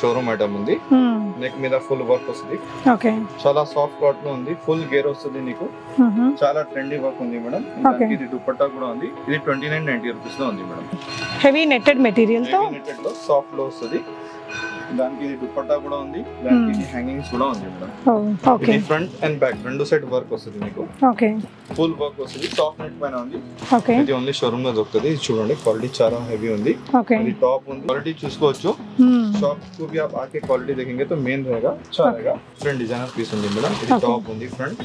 Showroom item ఉంది. Neck మీద full work వస్తుంది. ఓకే చాలా సాఫ్ట్ కాటన్ ఉంది. ఫుల్ గేర్ వస్తుంది నీకు. చాలా ట్రెండీ వర్క్ ఉంది మేడం. ఇది దుపట్టా కూడా ఉంది. ఇది ట్వంటీ నైన్ నైన్టీ రూపీస్లో ఉంది మేడం హెవీ నెట్టెడ్ మెటీరియల్తో? సాఫ్ట్లో వస్తుంది. దానికి ఇది దుపట్టా కూడా ఉంది దానికి ఇది హ్యాంగింగ్స్ కూడా ఉంది మేడం ఓకే ఇది ఫ్రంట్ అండ్ బ్యాక్ రెండు సైడ్ వర్క్ వస్తుంది మీకు ఓకే ఫుల్ వర్క్ వస్తుంది సాఫ్ట్ నెట్ పైన ఉంది ఓకే ఇది ఓన్లీ షోరూమ్ లో దొరుకుతుంది ఇది చూడండి క్వాలిటీ చాలా హెవీ ఉంది ఓకే ఇది టాప్ ఉంది क्वालिटी చూసుకోవచ్చు शॉप को भी आप आके क्वालिटी देखेंगे तो मेन रहेगा अच्छा रहेगा फ्रंट डिजाइनर पीस ఉంది మేడం ఇది Okay. టాప్ ఉంది ఫ్రంట్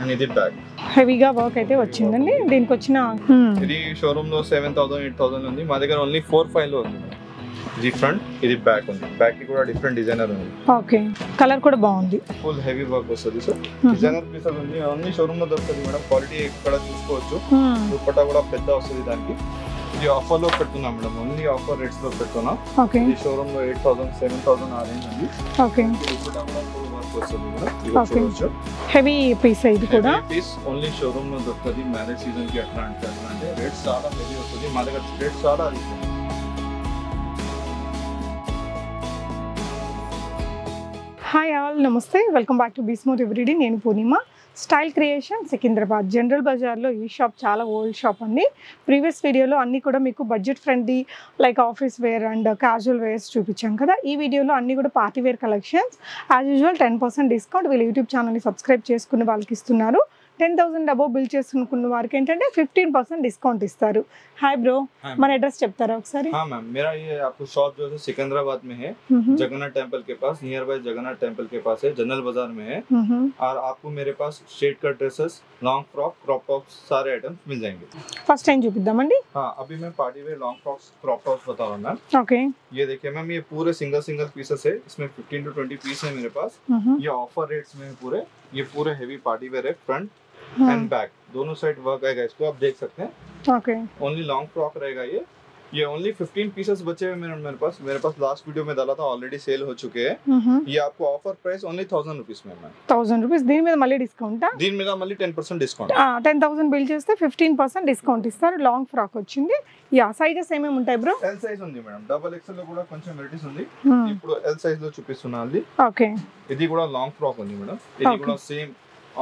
అండ్ ఇది బ్యాక్ హెవీగా వర్క్ అయితే వచ్చిందండి దీనికి వచ్చిన ఇది షోరూమ్ లో సెవెన్ థౌసండ్ ఎయిట్ థౌసండ్ ఉంది మా దగ్గర ఓన్లీ ఫోర్ ఫైవ్ లో ఉంది మేడం ఇది ఫ్రంట్ ఇది బ్యాక్ ఉంది. బ్యాక్కి కూడా డిఫరెంట్ డిజైనర్ ఉంది. ఓకే కలర్ కూడా బాగుంది. ఫుల్ హెవీ వర్క్ వస్తుంది సార్ డిజైనర్ పీస్ ఉంది ఓన్లీ షోరూమ్లో దొరుకుతుంది మేడం. క్వాలిటీ ఇక్కడ చూసుకోవచ్చు. దుపట్టా కూడా పెద్ద వస్తుంది దానికి. ఇది ఆఫర్లో పెడుతున్నాం మేడం. ఓన్లీ ఆఫర్ రేట్స్లో పెడుతున్నాం ఓకే ఇది షోరూమ్లో ఎయిట్ థౌసండ్ సెవెన్ థౌసండ్ ఆ రేంజ్ ఉంది ఓకే హెవీ పీస్ ఇది కూడా పీస్ ఓన్లీ షోరూమ్లో దొరుకుతుంది. మ్యారేజ్ సీజన్కి అట్లా అంటే అట్లా అంటే రేట్స్ చాలా హెవీ వస్తుంది. మా దగ్గర రేట్స్ చాలా hi all namaste. Welcome back to బీస్మోర్ everyday నేను Purnima. Style creation Secunderabad general బజార్లో ఈ షాప్ చాలా ఓల్డ్ షాప్ అండి. ప్రీవియస్ వీడియోలో అన్నీ కూడా మీకు budget friendly like office wear and casual wears చూపించాం కదా. ఈ వీడియోలో అన్నీ కూడా party wear collections as usual ten percent discount వీళ్ళు యూట్యూబ్ ఛానల్ని సబ్స్క్రైబ్ చేసుకున్న వాళ్ళకి ఇస్తున్నారు. టెన్ థౌసండ్ అబోవ్ బిల్ చేసుకున్న వారికి ఏంటంటే ఫిఫ్టీన్ పర్సెంట్ డిస్కౌంట్ ఇస్తారు హాయ్ బ్రో हाँ, మన అడ్రస్ చెప్తారా ఒకసారి हाँ मैम मेरा ये आपको शॉप जो है सिकंदराबाद में है మ్మ్. जगन्नाथ टेम्पल के पास नियर बाय जगन्नाथ टेम्पल के पास है जनरल बाजार में है మ్మ్. और आपको मेरे पास straight cut dresses long frock crop tops सारे आइटम्स मिल जाएंगे ఫస్ట్ టైం చూపిద్దామండి हाँ अभी मैं party wear long frocks crop tops बता रहा हूँ मैम ఓకే ये देखिए मैम ये पूरे सिंगल सिंगल पीसेस है इसमें 15 टू 20 पीस है मेरे पास మ్మ్. ये ऑफर रेट्स में है पूरे ये पूरे हैवी पार्टी वेयर है फ्रंट हाँ, एंड बैक दोनों साइड वर्क आएगा इसको आप देख सकते हैं ఓకే ओनली लॉन्ग फ्रॉक रहेगा ये ये ओनली 15 पीसेस बचे हुए मेरे मेरे पास मेरे पास लास्ट वीडियो में डाला था ऑलरेडी सेल हो चुके हैं ये आपको offer price only thousand rupees में मैम థౌసండ్ రూపీస్ దీని మీద మళ్ళీ డిస్కౌంటా दिन में मल्ली ten percent discount ten thousand bill చేస్తే ఫిఫ్టీన్ పర్సెంట్ డిస్కౌంట్ ఇస్తారు లాంగ్ ఫ్రాక్ వచ్చింది యా సైజెస్ ఏమేమి ఉంటాయి బ్రో ఎల్ సైజ్ ఉంది మేడం డబల్ ఎక్స్ఎల్ లో కూడా కొంచెం వెరైటీస్ ఉంది ఇప్పుడు ఎల్ సైజ్ లో చూపిస్తున్నా అది ఓకే ఇది కూడా లాంగ్ ఫ్రాక్ ఉంది మేడం ఇది Okay. కూడా సేమ్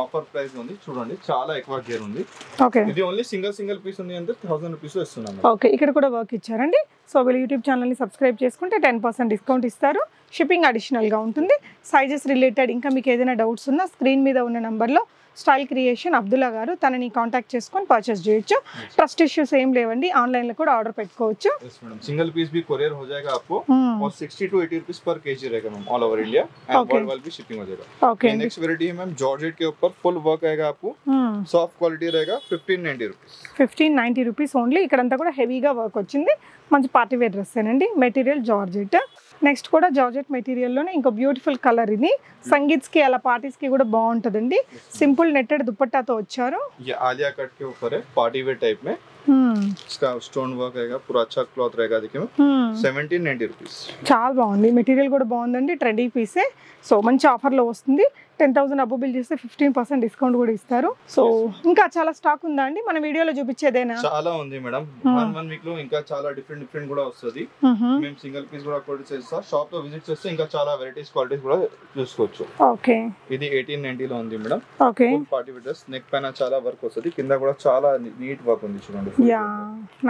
ఆఫర్ ప్రైస్ ఉంది. చూడండి చాలా ఎక్కువ గేర్ ఉంది. ఓకే. ఇది ఓన్లీ సింగిల్ సింగిల్ పీస్ ఉంది అంటే థౌసండ్ రూపీస్ ఇస్తున్నాం ఓకే ఇక్కడ కూడా వర్క్ ఇచ్చారండి. సో వీళ్ళు యూట్యూబ్ ఛానల్ని సబ్స్క్రైబ్ చేసుకుంటే టెన్ పర్సెంట్ డిస్కౌంట్ ఇస్తారు షిప్పింగ్ అడిషనల్గా ఉంటుంది సైజెస్ రిలేటెడ్ ఇంకా మీకు ఏదైనా డౌట్స్ ఉన్నా స్క్రీన్ మీద ఉన్న నెంబర్లో స్టైల్ క్రియేషన్ అబ్దుల్లా గారు తనని కాంటాక్ట్ చేసుకొని పర్చేస్ చేయొచ్చు ట్రస్ట్ ఇష్యూస్ ఏం లేవండి ఆన్లైన్లో కూడా ఆర్డర్ పెట్టుకోవచ్చు यस मैडम सिंगल पीस भी कोरियर हो जाएगा आपको మ్మ్. और 60 टू 80 रुपीस पर केजी रहेगा ma'am all over India and Okay. World wide भी शिपिंग हो जाएगा ఓకే ये అండి नेक्स्ट वेरायटी है मैम जॉर्जेट के ऊपर फुल वर्क आएगा आपको మ్మ్. सॉफ्ट क्वालिटी रहेगा 1590 rupees fifteen ninety rupees only ఇక్కడంతా కూడా హెవీగా వర్క్ వచ్చింది మంచి పార్టీ వేర్ డ్రెస్ అండి మెటీరియల్ జార్జెట్ నెక్స్ట్ కూడా జార్జెట్ మెటీరియల్లోనే ఇంకో బ్యూటిఫుల్ కలర్ ఇది సంగీత్స్కి అలా పార్టీస్కి కూడా బాగుంటుందండి సింపుల్ నెట్టెడ్ దుపట్టాతో వచ్చారు ये आलिया कट के ऊपर है पार्टी वेयर टाइप में Hmm. इसका स्टोन वर्क रहेगा पूरा अच्छा क्लॉथ रहेगा देखिए Hmm. सेवनटीन नाइन्टी रुपीस చాలా బాగుంది మెటీరియల్ కూడా బాగుందండి ట్రెండీ పీసే సో మంచి ఆఫర్లో వస్తుంది టెన్ థౌసండ్ అబ్బో బిల్ చేస్తే ఫిఫ్టీన్ పర్సెంట్ డిస్కౌంట్ కూడా ఇస్తారు. సో ఇంకా చాలా స్టాక్ ఉందా అండి? మన వీడియోలో చూపించేదేనా? చాలా ఉంది మేడం. వన్ వన్ వీక్లో ఇంకా చాలా డిఫరెంట్ డిఫరెంట్ కూడా వస్తుంది. మ్హూ. మేము సింగిల్ పీస్ కూడా క్వాలిటీ చేస్తా. షాప్లో విజిట్ చేస్తే ఇంకా చాలా వెరైటీస్ క్వాలిటీస్ కూడా చూసుకోవచ్చు. ఓకే ఇది ఎయిటీన్లో ఉంది madam. Okay party dress neck పైన చాలా వర్క్ వస్తుంది. కింద కూడా చాలా నీట్ వర్క్ ఉంది చూడండి యా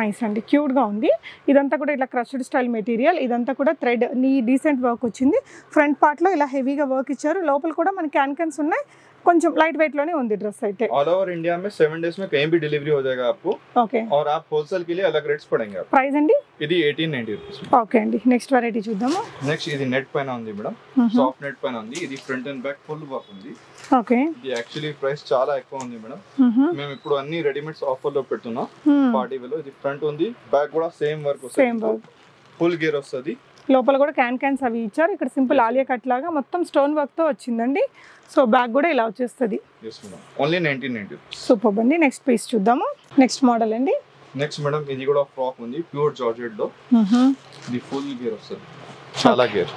నైస్ అండి. క్యూట్గా ఉంది. ఇదంతా కూడా ఇట్లా క్రష్డ్ స్టైల్ మెటీరియల్ ఇదంతా కూడా థ్రెడ్ నీ డీసెంట్ వర్క్ వచ్చింది. ఫ్రంట్ పార్ట్లో ఇలా హెవీగా వర్క్ ఇచ్చారు. లోపల కూడా మనకి క్యాన్ క్యాన్స్ ఉన్నాయి కొంచెం లైట్ వెయిట్లోనే ఉంది డ్రెస్ అయితే ऑल ओवर इंडिया में सेवन डेज में कहीं भी डिलीवरी हो जाएगा आपको ఓకే और आप होलसेल के लिए अलग रेट्स पड़ेंगे आप ప్రైస్ అండి ఇది ఎయిటీన్ నైన్టీ రూపీస్ ఓకే అండి నెక్స్ట్ వెరైటీ చూద్దాము నెక్స్ట్ ఇది నెట్ పైన ఉంది మేడం సాఫ్ట్ నెట్ పైన ఉంది ఇది front and back full work ఉంది ఓకే ఇది యాక్చువల్లీ ప్రైస్ చాలా ఎక్కువ ఉంది మేడం మేము ఇప్పుడు అన్ని రెడీమేడ్స్ ఆఫర్ లో పెడుతున్నాం పార్టీ వేలో ఇది ఫ్రంట్ ఉంది బ్యాక్ కూడా same work same work full gear వస్తుంది లోపల కూడా క్యాన్ క్యాన్స్ అవి ఇచ్చారు. ఇక్కడ సింపుల్ ఆలియా కట్ లాగా మొత్తం స్టోన్ వర్క్తో వచ్చిందండి. సో బ్యాగ్ కూడా ఇలా వచ్చేస్తుంది. సూపర్ అండి. నెక్స్ట్ పీస్ చూద్దాము. నెక్స్ట్ మోడల్ అండి. నెక్స్ట్ మేడం ఇది కూడా ఫ్రాక్ ఉంది. ప్యూర్ జార్జెట్లో. ఇది ఫుల్ గేర్ వస్తుంది. చాలా గేర్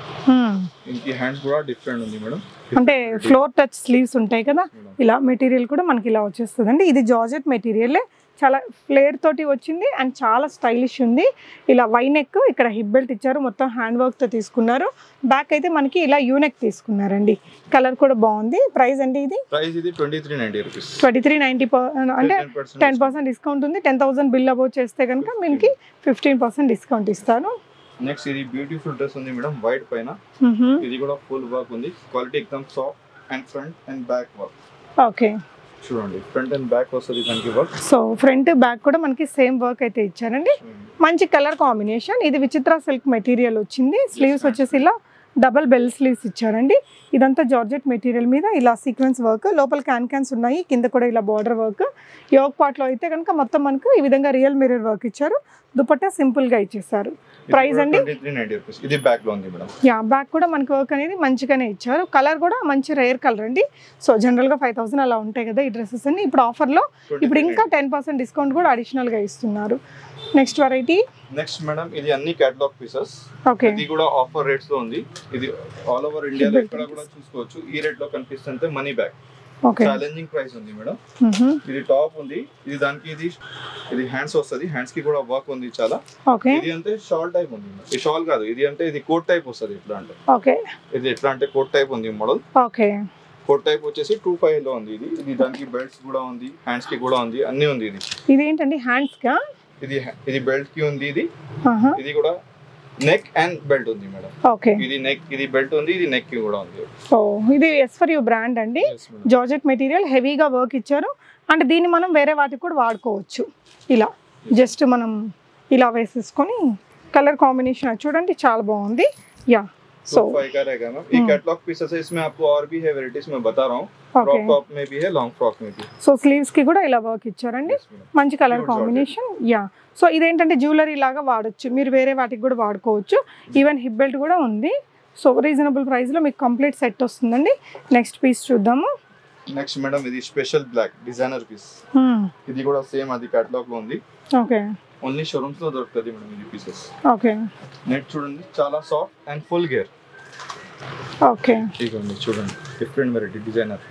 ఇంకి హ్యాండ్స్ కూడా డిఫరెంట్ ఉంది మేడం అంటే ఫ్లోర్ టచ్ స్లీవ్స్ ఉంటాయి కదా. ఇలా మెటీరియల్ కూడా మనకి ఇలా వచ్చేస్తుంది అండి ఇది జార్జెట్ మెటీరియల్ చాలా ఫ్లేర్ తోటి వచ్చింది అండ్ చాలా స్టైలిష్ ఉంది. ఇలా వైనెక్ ఇక్కడ హిప్ బెల్ట్ ఇచ్చారు. మొత్తం హ్యాండ్ వర్క్తో తీసుకున్నారు. బ్యాక్ అయితే మనకి ఇలా యూనెక్ తీసుకున్నారండి. కలర్ కూడా బాగుంది. ప్రైస్ అండి ఇది? ట్వంటీ త్రీ నైన్టీ అంటే టెన్ పర్సెంట్ డిస్కౌంట్ ఉంది. టెన్ థౌసండ్ బిల్ అబౌట్ చేస్తే కనుక మీకు ఫిఫ్టీన్ పర్సెంట్ డిస్కౌంట్ ఇస్తాను నెక్స్ట్ ఇది బ్యూటిఫుల్ డ్రెస్ ఉంది మేడం వైట్ పైన. ఇది కూడా ఫుల్ వర్క్ ఉంది. Quality ఎక్దమ్ soft and front and back work okay చూడండి ఫ్రంట్ అండ్ బ్యాక్ వస్తుంది దానికి వర్క్ సో ఫ్రంట్ బ్యాక్ కూడా మనకి సేమ్ వర్క్ అయితే ఇచ్చారండి. మంచి కలర్ కాంబినేషన్ ఇది విచిత్ర సిల్క్ మెటీరియల్ వచ్చింది. స్లీవ్స్ వచ్చేసి ఇలా డబల్ బెల్ స్లీవ్స్ ఇచ్చారండి. ఇదంతా జార్జెట్ మెటీరియల్ మీద ఇలా సీక్వెన్స్ వర్క్ లోపల క్యాన్ క్యాన్స్ ఉన్నాయి కింద కూడా ఇలా బార్డర్ వర్క్. యోగ్ పార్ట్లో అయితే కనుక మొత్తం మనకు ఈ విధంగా రియల్ మిర్రర్ వర్క్ ఇచ్చారు. దుపట్టా సింపుల్గా ఇచ్చేసారు. Price అండి? ఇది బ్యాక్లో ఉంది మేడం. యా బ్యాక్ కూడా మనకి వర్క్ అనేది మంచిగానే ఇచ్చారు. కలర్ కూడా మంచి రేర్ కలర్ అండి. సో జనరల్గా ఫైవ్ థౌసండ్ అలా ఉంటాయి కదా ఈ డ్రెస్సెస్ అన్ని. ఇప్పుడు ఆఫర్లో ఇప్పుడు ఇంకా టెన్ పర్సెంట్ డిస్కౌంట్ కూడా అడిషనల్గా ఇస్తున్నారు. నెక్స్ట్ వెరైటీ నెక్స్ట్ మేడం ఇది అన్ని కేటలాగ్ పీసెస్ ఓకే ఇది కూడా ఆఫర్ రేట్స్లో ఉంది. ఇది ఆల్ ఓవర్ ఇండియాలో ఎక్కడ కూడా చూసుకోవచ్చు. ఈ రేట్లో కనిపిస్తుంటే money back okay challenging price ఉంది మేడం ఇది టాప్ ఉంది. ఇది దానికి ఇది ఇది హ్యాండ్స్ వస్తుంది. హ్యాండ్స్కి కూడా వర్క్ ఉంది చాలా. ఓకే ఇది అంటే షాల్ టైప్ ఉంది ఈ షాల్ కాదు. ఇది అంటే ఇది కోట్ టైప్ వస్తుంది ఎట్లా అంటే. ఓకే ఇది ఎట్లా అంటే కోట్ టైప్ ఉంది మోడల్ ఓకే కోట్ టైప్ వచ్చేసి టూ ఫైవ్లో ఉంది ఇది. ఇది దానికి బెల్ట్స్ కూడా ఉంది. హ్యాండ్స్కి కూడా ఉంది. అన్ని ఉంది ఇది. ఇదేంటండి? హ్యాండ్స్గా ఇది ఇది బెల్ట్కి ఉంది ఇది. ఇది కూడా నెక్ అండ్ బెల్ట్ ఉంది మేడం ఓకే. ఇది నెక్ ఇది బెల్ట్ ఉంది ఇది నెక్కి కూడా ఉంది. ఓ ఇది ఎస్ ఫర్ యూ బ్రాండ్ అండి. జార్జెట్ మెటీరియల్ హెవీగా వర్క్ ఇచ్చారు. అంటే దీన్ని మనం వేరే వాటికి కూడా వాడుకోవచ్చు. ఇలా. జస్ట్ మనం ఇలా వేసేసుకొని కలర్ కాంబినేషన్ చూడండి చాలా బాగుంది. యా సో टू फाइव का रहेगा मैम ये हम्म। कैटलॉग पीसेस है इसमें आपको और भी है वेराइटीज मैं बता रहा हूँ ఓకే क्रॉप टॉप में भी है लॉन्ग फ्रॉक में भी సో స్లీవ్స్ కి కూడా ఇలా వర్క్ ఇచ్చారండి Yes, madam. మంచి colour Pure combination yeah so ఇదేంటంటే జ్యువెలరీ లాగా వాడొచ్చు మీరు వేరే వాటికి కూడా వాడుకోవచ్చు ఈవెన్ హిప్ బెల్ట్ కూడా ఉంది సో రీజనబుల్ ప్రైస్లో మీకు కంప్లీట్ సెట్ వస్తుందండి నెక్స్ట్ పీస్ చూద్దాము నెక్స్ట్ మేడం ఇది స్పెషల్ బ్లాక్ డిజైనర్ పీస్ ఇది కూడా సేమ్ అది కేటలాగ్లో ఉంది. ఓకే ఓన్లీ షోరూమ్స్లో దొరుకుతుంది మేడం ఇది పీసెస్ ఓకే నెట్ చూడండి చాలా సాఫ్ట్ అండ్ ఫుల్ గేర్ ఓకే ఇదిగోండి చూడండి డిఫరెంట్ వెరైటీ డిజైనర్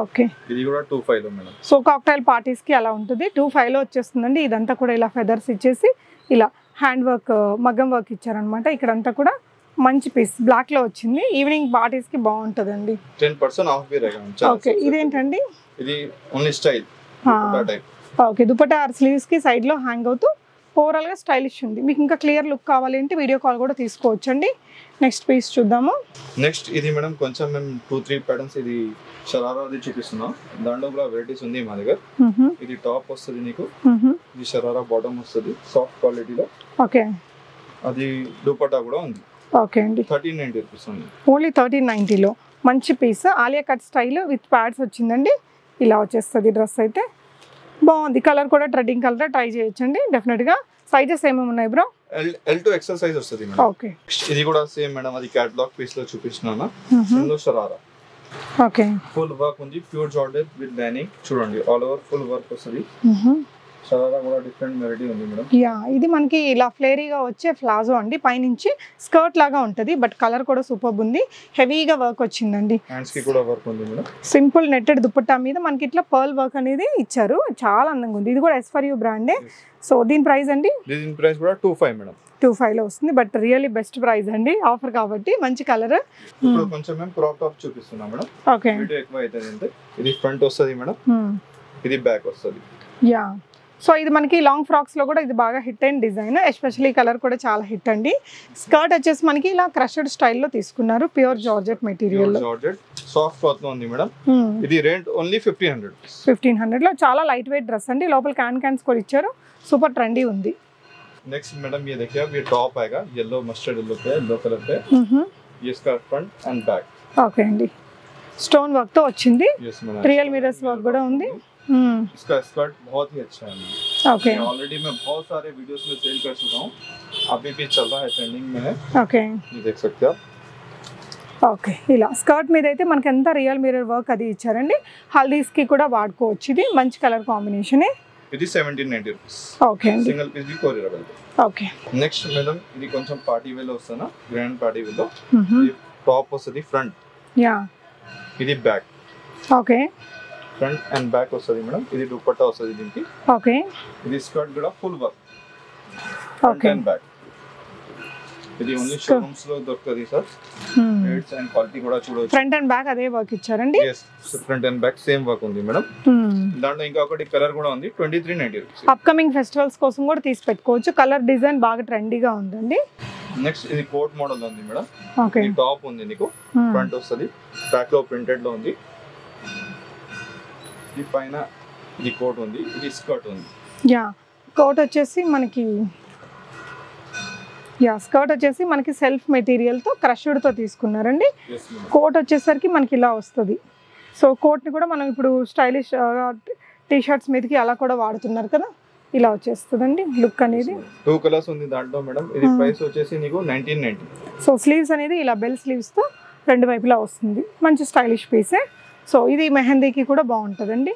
ఓకే ఇది కూడా టూ ఫైవ్లో మేడం సో కాక్టైల్ పార్టీస్కి అలా ఉంటుంది. టూ ఫైవ్లో వచ్చేస్తుందండి. ఇదంతా కూడా ఇలా ఫెదర్స్ ఇచ్చేసి ఇలా హ్యాండ్ వర్క్ మగ్గం వర్క్ ఇచ్చారనమాట ఇక్కడంతా కూడా మంచి పీస్ బ్లాక్లో వచ్చింది. ఈవినింగ్ పార్టీస్కి బాగుంటదండి. Ten percent off wear okay ఇదేంటండి? ఇది ఓన్లీ స్టైల్ ఓకే దుపట్టా స్లీవ్స్కి సైడ్లో హ్యాంగ్ అవుతూ ఓవరాల్గా స్టైలిష్ ఉంది. మీకు ఇంకా క్లియర్ లుక్ కావాలి అంటే వీడియో కాల్ కూడా తీసుకోవచ్చండి. నెక్స్ట్ పీస్ చూద్దాము. నెక్స్ట్ ఇది మేడం కొంచెం మేము టూ త్రీ ప్యాటర్న్స్ ఇది షరారాది చూపిస్తున్నాం. దాంట్లో కూడా వెరైటీస్ ఉంది మా దగ్గర. ఇది టాప్ వస్తుంది నీకు. ఇది షరారా బాటమ్ వస్తుంది. సాఫ్ట్ క్వాలిటీలో ఓకే అది దుపట్టా కూడా ఉంది. ఓకే అండి. Thirteen ninety rupees only thirteen నైంటీలో మంచి piece. Alia cut style with pads వచ్చిందండి. ఇలా వచ్చేస్తుంది డ్రెస్ అయితే. బాగుంది. కలర్ కూడా ట్రెడ్డింగ్ కలర్ ట్రై చేయొచ్చండి. డెఫినెట్గా సైజెస్ ఏమేమి ఉన్నాయి bro? L to XL size వస్తుంది మేడం. ఓకే. ఇది కూడా సేమ్ మేడం. అది క్యాటలాగ్ పీస్లో చూపిస్తున్నాను. ఇందులో షరారా ఓకే. ఫుల్ వర్క్ ఉంది. ప్యూర్ జార్డెడ్ విత్ లైనింగ్ చూడండి. ఆల్ ఓవర్ ఫుల్ వర్క్ వస్తుంది. యా ఇది మనకి ఇలా ఫ్లేరీగా వచ్చే ఫ్లాజో అండి. పైనుంచి స్కర్ట్ లాగా ఉంటుంది బట్ కలర్ కూడా సూపర్ ఉంది. హెవీగా వర్క్ వచ్చింది హ్యాండ్స్కి కూడా వర్క్ ఉంది మేడం. సింపుల్ నెట్టెడ్ దుపట్టా మీద మనకి ఇట్లా పర్ల్ వర్క్ అనేది ఇచ్చారు. చాలా అందంగా ఉంది. ఇది కూడా ఎస్ ఫర్ యూ బ్రాండే సో దీని ప్రైస్ అండి? దీని ప్రైస్ కూడా టూ ఫైవ్ మేడం. టూ ఫైవ్లో వస్తుంది బట్ రియల్లీ బెస్ట్ ప్రైస్ అండి. ఆఫర్ కాబట్టి మంచి కలర్ ఇప్పుడు కొంచెం మేము క్రాప్ టాప్ చూపిస్తున్నాం మేడం. ఓకే వీడియో ఎక్కువ అవుతుంది అంటే ఇది ఫ్రంట్ వస్తుంది మేడం. ఇది బ్యాక్ వస్తుంది. యా సో ఇది మనకి లాంగ్ ఫ్రాక్స్ లో కూడా ఇది బాగా హిట్ అయిన డిజైన్ ఎస్పెషల్లీ కలర్ కూడా చాలా హిట్ అండి స్కర్ట్ వచ్చేసి మనకి ఇలా క్రషెడ్ స్టైల్లో తీసుకున్నారు pure georgette material georgette soft cloth లో ఉంది మేడం ఇది rate only fifteen hundred fifteen హండ్రెడ్లో చాలా లైట్ వెయిట్ డ్రెస్ అండి లోపల క్యాన్ క్యాన్స్ కూడా ఇచ్చారు సూపర్ ట్రెండీ ఉంది नेक्स्ट मैडम ये देखिए अब ये टॉप आएगा येलो मस्टर्ड येलो पे येलो कलर पे ये इसका फ्रंट एंड बैक ఓకే అండి స్టోన్ వర్క్ తో వచ్చింది yes madam real mirrors work కూడా ఉంది इसका स्कर्ट बहुत ही अच्छा है ఓకే ऑलरेडी मैं बहुत सारे वीडियोस में सेल कर चुका हूँ अभी भी चल रहा है ट्रेंडिंग में है ఓకే ये देख सकते हैं आप ఓకే ఇలా స్కర్ట్ మీద అయితే మనకి ఎంత రియల్ మిరర్ వర్క్ అది ఇచ్చారండి హల్దీస్కి కూడా వాడుకోవచ్చు ఇది మంచి కలర్ కాంబినేషనే ఇది సెవెంటీన్ నైన్టీ రూపీస్ ఓకే అండి సింగిల్ పీస్ भी courier available okay next madam ఇది కొంచెం పార్టీ వేలో వస్తున్నా గ్రాండ్ పార్టీ వేలో టాప్ వస్తుంది ఫ్రంట్ యా ఇది back okay front and back వస్తుంది మేడం. ఇది దుపట్టా వస్తుంది దీనికి. ఓకే. ఇది స్కర్ట్ కూడా full work. Front okay. And back. ఇది ఓన్లీ. షోరూమ్స్లో దొరుకుతుంది సార్. రేట్స్ అండ్ క్వాలిటీ కూడా చూడవచ్చు ఫ్రంట్ అండ్ బ్యాక్ అదే వర్క్ ఇచ్చారండి? Front and back same work ఉంది మేడం. దాంట్లో ఇంకొకటి కలర్ కూడా ఉంది twenty three ninety rupees upcoming festivals కోసం కూడా తీసి పెట్టుకోవచ్చు. కలర్ డిజైన్ బాగా ట్రెండీగా ఉందండి. నెక్స్ట్ ఇది కోట్ మోడల్ ఉంది మేడం. ఓకే. టాప్ ఉంది నీకు. ఫ్రంట్ వస్తుంది. బ్యాక్లో ప్రింటెడ్లో ఉంది. ఇది పైన ఇది కోట్ ఉంది ఇది స్కర్ట్ ఉంది. యా కోట్ వచ్చేసి మనకి యా స్కర్ట్ వచ్చేసి మనకి సెల్ఫ్ మెటీరియల్తో క్రష్డ్తో తీసుకున్నారండి. కోట్ వచ్చేసరికి మనకి ఇలా వస్తుంది. సో కోట్ని కూడా మనం ఇప్పుడు స్టైలిష్ టీ షర్ట్స్ మీదకి అలా కూడా వాడుతున్నారు కదా? ఇలా వచ్చేస్తుందండి లుక్ అనేది. టూ కలర్స్ ఉంది దాంట్లో మేడం ఇది Hmm. ప్రైస్ వచ్చేసి నీకు నైన్టీన్ నైన్టీ సో స్లీవ్స్ అనేది ఇలా బెల్ స్లీవ్స్తో రెండు వైపులా వస్తుంది. మంచి స్టైలిష్ పీసే సో ఇది మెహందీకి కూడా బాగుంటుందండి.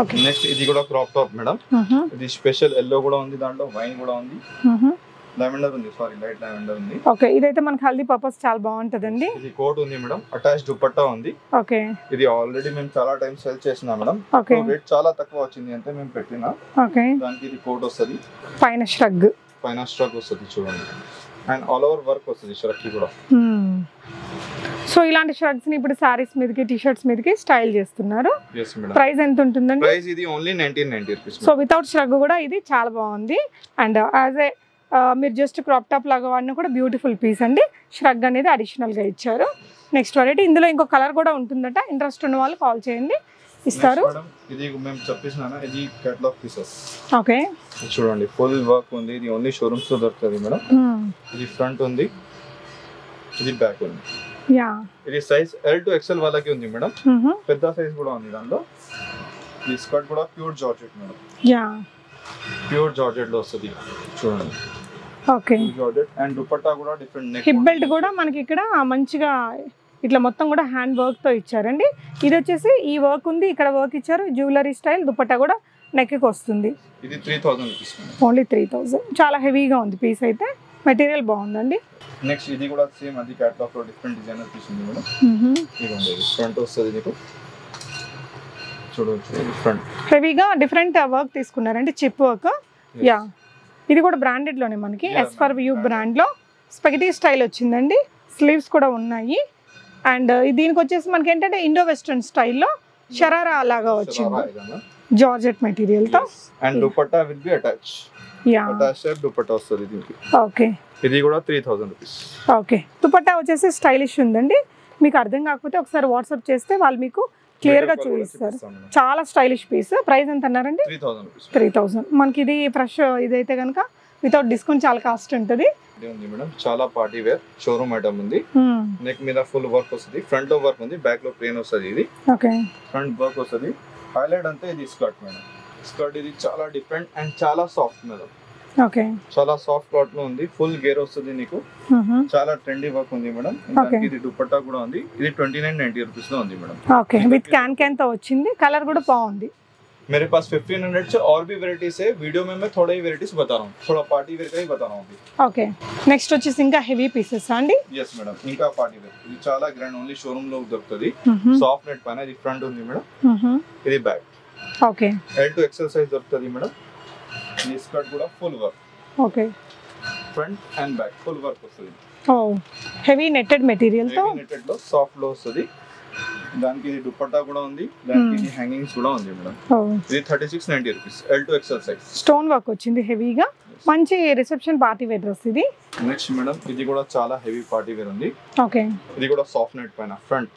ఓకే. నెక్స్ట్ ఇది కూడా క్రాప్ టాప్ మేడం ఇది స్పెషల్ ఎల్లో కూడా ఉంది దాంట్లో వైన్ కూడా ఉంది. లావెండర్ ఉంది సారీ లైట్ లావెండర్ ఉంది. ఓకే ఇదైతే మనకి హల్దీ పర్పస్ చాలా బాగుంటుందండి. ఇది కోట్ ఉంది మేడం అటాచ్ దుపట్టా ఉంది. ఓకే. ఇది ఆల్రెడీ మేము చాలా టైం సెల్ చేసినా మేడం ఓకే. రేట్ చాలా తక్కువ వచ్చింది అంటే మేము పెట్టిన. ఓకే. దానికి ఇది కోట్ వస్తుంది. పైన ష్రగ్ పైన స్ట్రక్ వస్తుంది చూడండి. అండ్ ఆల్ ఓవర్ వర్క్ వస్తుంది స్ట్రక్కి కూడా. సో ఇలాంటి షర్ట్స్ని ఇప్పుడు సారీస్ మీదకి టీ షర్ట్స్ మీదకి స్టైల్ చేస్తున్నారు. ప్రైస్ ఎంత ఉంటుందండి ప్రైస్ ఇది only nineteen ninety so without shrug కూడా ఇది చాలా బాగుంది. అండ్ యాజ్ ఏ మీరు జస్ట్ క్రాప్ టాప్ లాగా వాడిన కూడా బ్యూటిఫుల్ పీస్ అండి. ష్రగ్ అనేది additional గా ఇచ్చారు. నెక్స్ట్ వెరైటీ ఇందులో ఇంకో కలర్ కూడా ఉంటుందట. ఇంట్రెస్ట్ ఉన్న వాళ్ళు కాల్ చేయండి. ఇస్తారు. ఇది మేము ఇది కేటలాగ్ పీసెస్ ఓకే. చూడండి ఫుల్ వర్క్ ఉంది. ఇది ఓన్లీ షోరూమ్స్లో దొరుకుతుంది మేడం ఇది ఫ్రంట్ ఉంది. ఇది బ్యాక్ ఉంది. యా. ఇది సైజ్ ఎల్ టు ఎక్సెల్ వాళ్ళకి ఉంది మేడం. పెద్ద సైజ్ కూడా ఉంది దాంట్లో. ఈ స్కర్ట్ కూడా pure georgette madam. Yeah. Pure జార్జెట్లో వస్తుంది. చూడండి. ఓకే. జార్జెట్ అండ్ దుపట్టా కూడా డిఫరెంట్ నెక్ హిప్ బెల్ట్ కూడా మనకి ఇక్కడ మంచిగా ఇట్లా మొత్తం కూడా హ్యాండ్ వర్క్తో ఇచ్చారండి. ఇది వచ్చేసి ఈ వర్క్ ఉంది. ఇక్కడ వర్క్ ఇచ్చారు. జ్యువెలరీ స్టైల్ దుపట్టా కూడా నెక్కి వస్తుంది. ఇది three thousand only three thousand చాలా హెవీగా ఉంది పీస్ అయితే. మెటీరియల్ బాగుందండి. నెక్స్ట్ ఇది కూడా సేమ్ అది కేటలాగ్లో డిఫరెంట్ డిజైనర్ పీస్ ఉంది మేడం ఇది ఉంది ఫ్రంట్ వస్తుంది నీకు చూడవచ్చు ఫ్రంట్ హెవీగా డిఫరెంట్ వర్క్ తీసుకున్నారండి చిప్ వర్క్ యా ఇది కూడా బ్రాండెడ్లోనే మనకి. Yes for view branded. బ్రాండ్లో. స్పెగటీ స్టైల్ వచ్చిందండి. స్లీవ్స్ కూడా ఉన్నాయి. అండ్ దీనికి వచ్చేసి మనకి ఏంటంటే ఇండో వెస్ట్రన్ స్టైల్లో షరారా లాగా వచ్చింది. Georgette మెటీరియల్తో and dupatta will be attach yeah attach dupatta వస్తుంది దీనికి. ఓకే ఇది కూడా three thousand rupees okay dupatta వచ్చేసి స్టైలిష్ ఉందండి. మీకు అర్థం కాకపోతే ఒకసారి వాట్సాప్ చేస్తే వాళ్ళు మీకు క్లియర్గా చూపిస్తారు. చాలా స్టైలిష్ పీస్ ప్రైస్ ఎంత అన్నారండి? Three thousand rupees three thousand మనకి ఇది ఫ్రెష్ ఇదైతే కనుక వితౌట్ డిస్కౌంట్ చాలా కాస్ట్ ఉంటుంది. మేడం. చాలా పార్టీ వేర్ షోరూమ్ ఐటమ్ ఉంది. నెక్ మీద ఫుల్ వర్క్ వస్తుంది. ఫ్రంట్లో వర్క్ ఉంది. బ్యాక్లో ప్లేన్ వస్తుంది ఇది. ఓకే ఫ్రంట్ వర్క్ వస్తుంది. హైలైట్ అంతా ఇది స్కర్ట్ మేడం. స్కర్ట్ ఇది చాలా డిఫరెంట్ అండ్ చాలా సాఫ్ట్ మేడం. ఓకే. చాలా సాఫ్ట్ క్లాత్లో ఉంది. ఫుల్ గేర్ వస్తుంది నీకు. చాలా ట్రెండీ వర్క్ ఉంది మేడం. ఇది దుపట్టా కూడా ఉంది. ఇది ట్వంటీ నైన్ నైన్టీ రూపీస్లో ఉంది మేడం. ఓకే. విత్ క్యాన్ క్యాన్తో వచ్చింది. కలర్ కూడా బాగుంది. मेरे पास 1500 से और भी वेराइटीज है वीडियो में मैं थोड़ा ही वेराइटीज बता रहा हूँ थोड़ा पार्टी वेयर का ही बता रहा हूँ अभी ఓకే నెక్స్ట్ వచ్చేసి ఇంకా హెవీ పీసెస్ అండి ఎస్ మేడం ఇంకా పార్టీ వేర్ ఇది చాలా గ్రాండ్ ఓన్లీ షోరూమ్ లో దొరుకుతుంది సాఫ్ట్ నెట్ పైన ఇది ఫ్రంట్ ఉంది మేడం ఇది back okay L to XL size దొరుకుతుంది మేడం ఈ స్కర్ట్ కూడా full work okay front and back full work వస్తుంది ఓ హెవీ నెట్టెడ్ మెటీరియల్ తో నెటెడ్ లో సాఫ్ట్ లో వస్తుంది దానికి ఇది దుపట్టా కూడా ఉంది. దానికి Hmm. ఇది హ్యాంగింగ్స్ కూడా ఉంది మేడం. ఇది thirty six ninety rupees. L to XL size stone work వచ్చింది హెవీగా. మంచి రిసెప్షన్ పార్టీ వేర్ డ్రెస్ ఇది. నెక్స్ట్ మేడం ఇది కూడా చాలా హెవీ పార్టీ వేర్ ఉంది. ఓకే ఇది కూడా సాఫ్ట్ నెట్ పైన front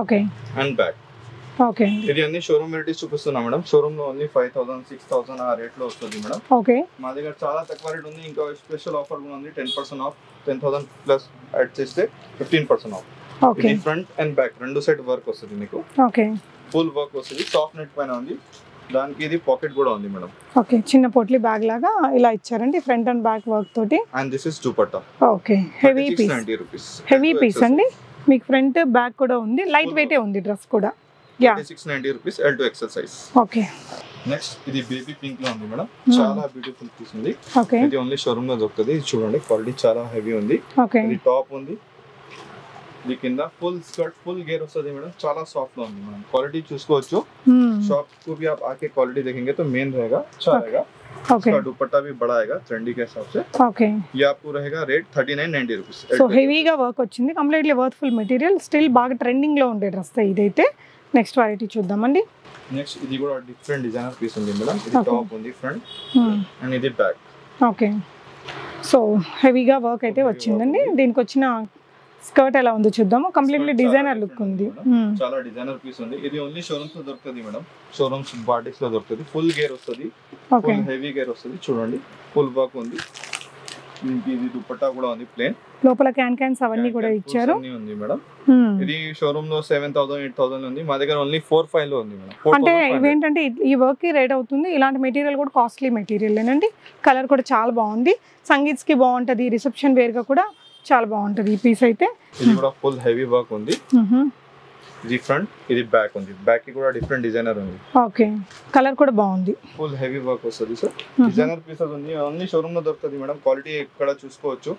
okay and back okay ఇది అన్ని షోరూమ్ వెరైటీస్ చూపిస్తున్నా madam. షోరూమ్లో only five thousand six thousand ఆ రేట్లో వస్తుంది మేడం. ఓకే మా దగ్గర చాలా తక్కువ రేట్ ఉంది. ఇంకా స్పెషల్ ఆఫర్ కూడా ఉంది. Ten percent off ten thousand plus add చేస్తే fifteen percent off okay. Front and back రెండు సైడ్ వర్క్ వస్తుంది మీకు. ఓకే. ఫుల్ వర్క్ వస్తుంది. సాఫ్ట్ నెట్ పైన ఉంది. దానికి ఇది పాకెట్ కూడా ఉంది మేడం. ఓకే. చిన్న పొట్లి బ్యాగ్ లాగా ఇలా ఇచ్చారండి ఫ్రంట్ అండ్ బ్యాక్ వర్క్ తోటి. And this is dupatta okay. Heavy piece heavy piece అండి. మీకు ఫ్రంట్ బ్యాక్ కూడా ఉంది. లైట్ వెయిటే ఉంది డ్రెస్ కూడా. Yeah six ninety rupees L to XL size okay. Next ఇది బేబీ పింక్లో ఉంది మేడం. Hmm. చాలా బ్యూటిఫుల్ పీస్ ఉంది. ఓకే ఇది ఓన్లీ షోరూమ్లో దొరుకుతుంది. చూడండి క్వాలిటీ చాలా హెవీ ఉంది. ఓకే ఇది టాప్ ఉంది. ఇది కింద ఫుల్ స్కర్ట్ ఫుల్ గేర్ వస్తుంది మేడం చాలా సాఫ్ట్ లో ఉంది మేడం क्वालिटी చూసుకోవచ్చు शॉप को भी आप आके क्वालिटी देखेंगे तो मेन रहेगा अच्छा Okay. रहेगा ఓకే इसका दुपट्टा भी बड़ा आएगा ट्रेंडी के हिसाब से ఓకే ये आपको रहेगा rate thirty nine ninety so rupees హెవీగా వర్క్ వచ్చింది కంప్లీట్లీ వర్త్ఫుల్ మెటీరియల్ స్టిల్ బాగా ట్రెండింగ్లో ఉండే డ్రెస్ ఇదైతే నెక్స్ట్ వెరైటీ చూద్దామండి నెక్స్ట్ ఇది కూడా డిఫరెంట్ డిజైనర్ పీస్ ఉంది మేడం ఇది Okay. టాప్ ఉంది ఫ్రంట్ అండ్ ఇది బ్యాక్ ఓకే సో హెవీగా వర్క్ అయితే Heavy వచ్చిందండి work ఉంది. దీనికి వచ్చిన స్కర్ట్ ఎలా ఉందో చూద్దాము. కంప్లీట్లీ డిజైనర్ లుక్ ఉంది. మేడం. చాలా డిజైనర్ పీస్ ఉంది. ఇది ఓన్లీ షోరూమ్స్లో దొరుకుతుంది మేడం. షోరూమ్స్ బాటిక్స్లో దొరుకుతుంది. ఫుల్ గేర్ వస్తుంది. ఓకే ఫుల్ హెవీ గేర్ వస్తుంది. చూడండి. ఫుల్ వర్క్ ఉంది. దీనికి ఇది దుపట్టా కూడా ఉంది ప్లేన్ లోపల క్యాన్ క్యాన్స్ అవన్నీ కూడా ఇచ్చారు. ఉంది మేడం. Hmm. ఇది షోరూమ్లో సెవెన్ థౌసండ్ ఎయిట్ థౌసండ్ ఉంది. మా దగ్గర ఓన్లీ ఫోర్ ఫైవ్లో ఉంది మేడం. అంటే ఇవేంటంటే ఈ వర్క్కి రేట్ అవుతుంది. ఇలాంటి మెటీరియల్ కూడా కాస్ట్లీ మెటీరియల్ ఏనండి. కలర్ కూడా చాలా బాగుంది. సంగీత్స్కి బాగుంటది. రిసెప్షన్ వేర్గా కూడా చాలా బాగుంటది. ఈ పీస్ అయితే. ఇది కూడా ఫుల్ హెవీ వర్క్ ఉంది. ఇది ఫ్రంట్ ఇది బ్యాక్ ఉంది. బ్యాక్కి కూడా డిఫరెంట్ డిజైనర్ ఉంది. ఓకే. కలర్ కూడా బాగుంది. ఫుల్ హెవీ వర్క్ వస్తుంది సార్. డిజైనర్ పీసెస్ ఉంది. ఓన్లీ షోరూమ్లో దొరుకుతుంది మేడం క్వాలిటీ ఇక్కడ చూసుకోవచ్చు.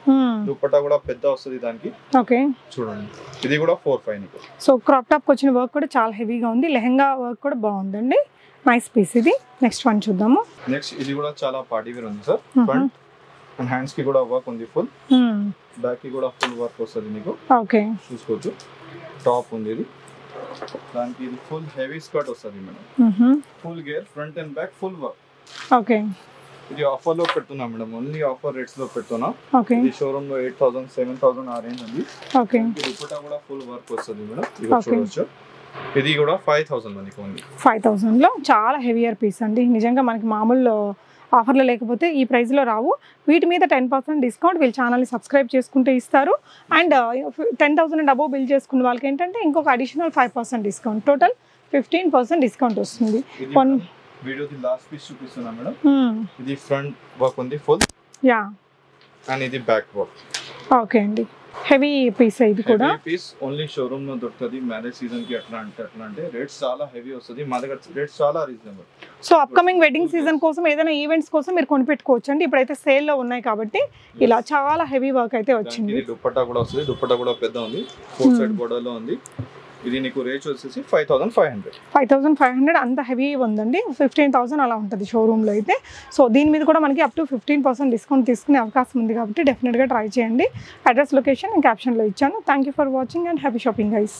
దుపట్టా కూడా పెద్ద వస్తుంది దానికి. ఓకే. చూడండి. ఇది కూడా four five so crop top వచ్చిన వర్క్ కూడా చాలా హెవీగా ఉంది. లెహంగా వర్క్ కూడా బాగుందండి. నైస్ పీస్ ఇది. నెక్స్ట్ వన్ చూద్దాము. నెక్స్ట్ ఇది కూడా చాలా పార్టీ వేర్ ఉంది సార్. ఫ్రంట్ అండ్ హ్యాండ్స్కి కూడా వర్క్ ఉంది ఫుల్ Hmm. బ్యాక్కి కూడా ఫుల్ వర్క్ వస్తుంది మీకు. ఓకే చూసుకోవచ్చు. టాప్ ఉంది ఇది. దానికి ఇది ఫుల్ హెవీ స్కర్ట్ వస్తుంది madam. Full gear front and back full work okay ఇది ఆఫర్లో పెడుతున్నా మేడం. ఓన్లీ ఆఫర్ రేట్స్లో పెడుతున్నా. ఓకే ఇది షోరూమ్లో ఎయిట్ థౌసండ్ సెవెన్ థౌసండ్ ఆ రేంజ్ ఉంది. ఓకే ఇది దుపట్టా కూడా ఫుల్ వర్క్ వస్తుంది మేడం. ఇది. చూడవచ్చు ఇది కూడా ఫైవ్ థౌసండ్ మనకి ఓన్లీ ఫైవ్ థౌజండ్లో చాలా హెవియర్ పీస్ అండి. నిజంగా మనకి మామూలు ఆఫర్లో లేకపోతే ఈ ప్రైస్లో రావు. వీటి మీద టెన్ పర్సెంట్ డిస్కౌంట్ వీళ్ళ ఛానల్ని సబ్స్క్రైబ్ చేసుకుంటే ఇస్తారు. And ten thousand and above bill చేసుకున్న వాళ్ళకి ఏంటంటే ఇంకొక additional five percent discount. Total fifteen percent discount వస్తుంది. One- వీడియోది లాస్ట్ పీస్ చూపిస్తున్నా మేడం. ఇది ఫ్రంట్ వర్క్ ఉంది ఫుల్ యా అండ్ ఇది బ్యాక్ వర్క్ ఓకే అండి. హెవీ పీస్ ఇది కూడా. పీస్ ఓన్లీ షోరూమ్లో దొరుకుతుంది. మ్యారేజ్ సీజన్కి అట్లా అంటే అట్లా అంటే రేట్స్ చాలా హెవీ వస్తుంది. మా దగ్గర రేట్స్ చాలా reasonable so upcoming wedding season కోసం ఏదైనా ఈవెంట్స్ కోసం మీరు కొనిపెట్టుకోవచ్చు అండి ఇప్పుడైతే సేల్లో ఉన్నాయి కాబట్టి ఇలా చాలా హెవీ వర్క్ అయితే వచ్చింది. ఇది దుపట్టా కూడా వస్తుంది. దుపట్టా కూడా పెద్ద ఉంది. ఫోర్ సైడ్ బోర్డర్లో ఉంది. ఇది నీకు రేట్ వచ్చేసి five thousand five hundred five thousand five hundred అంత హెవీ ఉందండి. ఫిఫ్టీన్ థౌసండ్ అలా ఉంటుంది షోరూమ్లో అయితే. సో దీని మీద కూడా మనకి up to fifteen percent discount తీసుకునే అవకాశం ఉంది కాబట్టి డెఫినెట్గా ట్రై చేయండి. అడ్రస్ లొకేషన్ నేను క్యాప్షన్లో ఇచ్చాను. Thank you for watching and happy shopping guys